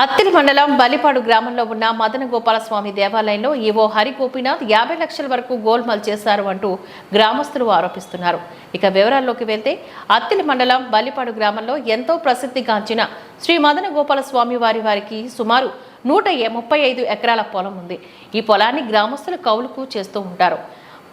అత్తిలి మండలం బలిపాడు గ్రామంలో ఉన్న మదన గోపాలస్వామి దేవాలయంలో ఈవో హరి గోపీనాథ్ యాభై లక్షల వరకు గోల్మాల్ చేశారు అంటూ గ్రామస్తులు ఆరోపిస్తున్నారు. ఇక వివరాల్లోకి వెళ్తే అత్తిలి మండలం బలిపాడు గ్రామంలో ఎంతో ప్రసిద్ధిగాంచిన శ్రీ మదన గోపాలస్వామి వారి వారికి సుమారు నూట ముప్పై ఐదు ఎకరాల పొలం ఉంది. ఈ పొలాన్ని గ్రామస్తులు కౌలుకు చేస్తూ ఉంటారు.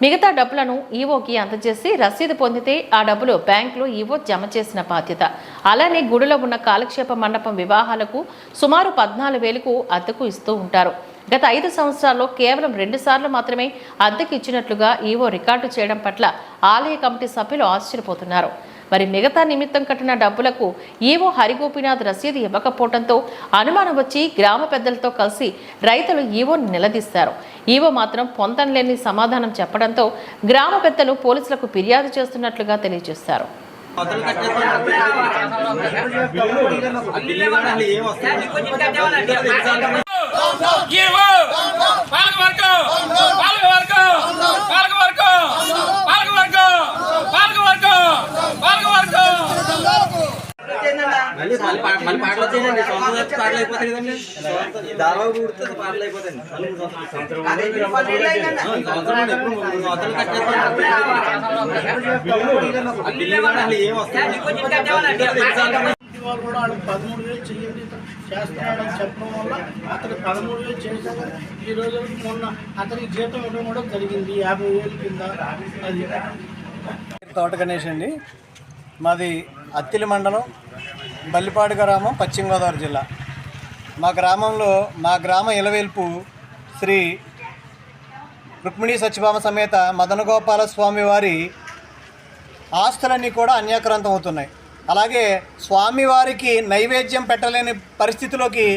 మిగతా డబ్బులను ఈవోకి అందజేసి రసీదు పొందితే ఆ డబ్బులు బ్యాంకులో ఈవో జమ చేసిన బాధ్యత. అలానే గుడిలో ఉన్న కాలక్షేప మండపం వివాహాలకు సుమారు పద్నాలుగు వేలకు అద్దెకు ఇస్తూ ఉంటారు. గత ఐదు సంవత్సరాల్లో కేవలం రెండుసార్లు మాత్రమే అద్దెకు ఇచ్చినట్లుగా ఈవో రికార్డు చేయడం పట్ల ఆలయ కమిటీ సభ్యులు ఆశ్చర్యపోతున్నారు. మరి మిగతా నిమిత్తం కట్టిన డబ్బులకు ఈవో హరిగోపినాథ్ రసీదు ఇవ్వకపోవడంతో అనుమానం వచ్చి గ్రామ పెద్దలతో కలిసి రైతులు ఈవోని నిలదీశారు. ఈవో మాత్రం పొందలేని సమాధానం చెప్పడంతో గ్రామ పెద్దలు పోలీసులకు ఫిర్యాదు చేస్తున్నట్లుగా తెలియజేశారు. మొదలు కట్టేస్తాను. కూడా అసలు ఏం వస్తుంది? వాళ్ళు కూడా వాళ్ళు పదమూడు వేలు చెయ్యండి చేస్తున్నాడని చెప్పడం వల్ల అతను పదమూడు వేలు చేశాక ఈ రోజు మొన్న అతనికి జీతం ఇవ్వడం కూడా జరిగింది. యాభై వేలు కింద. అది. తోట గణేష్ అండి. మాది అత్తిలి మండలం. బల్లిపాడు గ్రామం పశ్చిమ గోదావరి జిల్లా. మా గ్రామంలో మా గ్రామ ఇలవేల్పు శ్రీ రుక్మిణీ సత్యభామ సమేత మదనగోపాల స్వామి వారి ఆస్తులన్నీ కూడా అన్యాక్రాంతం అవుతున్నాయి అలాగే స్వామివారికి నైవేద్యం పెట్టలేని పరిస్థితిలోకి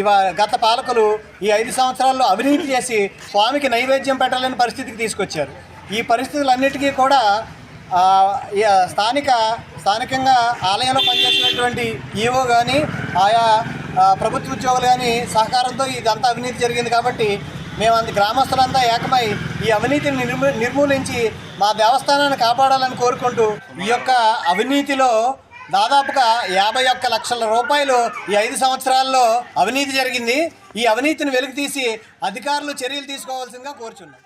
ఇవ గత పాలకులు ఈ ఐదు సంవత్సరాల్లో అవినీతి చేసి స్వామికి నైవేద్యం పెట్టలేని పరిస్థితికి తీసుకొచ్చారు. ఈ పరిస్థితులన్నిటికీ కూడా స్థానిక స్థానికంగా ఆలయంలో పనిచేసినటువంటి ఈవో కానీ ఆయా ప్రభుత్వ ఉద్యోగులు కానీ సహకారంతో ఇదంతా అవినీతి జరిగింది కాబట్టి మేము అంత గ్రామస్తులంతా ఏకమై ఈ అవినీతిని నిర్మూ నిర్మూలించి మా దేవస్థానాన్ని కాపాడాలని కోరుకుంటూ ఈ యొక్క అవినీతిలో దాదాపుగా యాభై ఒక్క లక్షల రూపాయలు ఈ ఐదు సంవత్సరాల్లో అవినీతి జరిగింది. ఈ అవినీతిని వెలికి తీసి అధికారులు చర్యలు తీసుకోవాల్సిందిగా కోరుచున్నాం.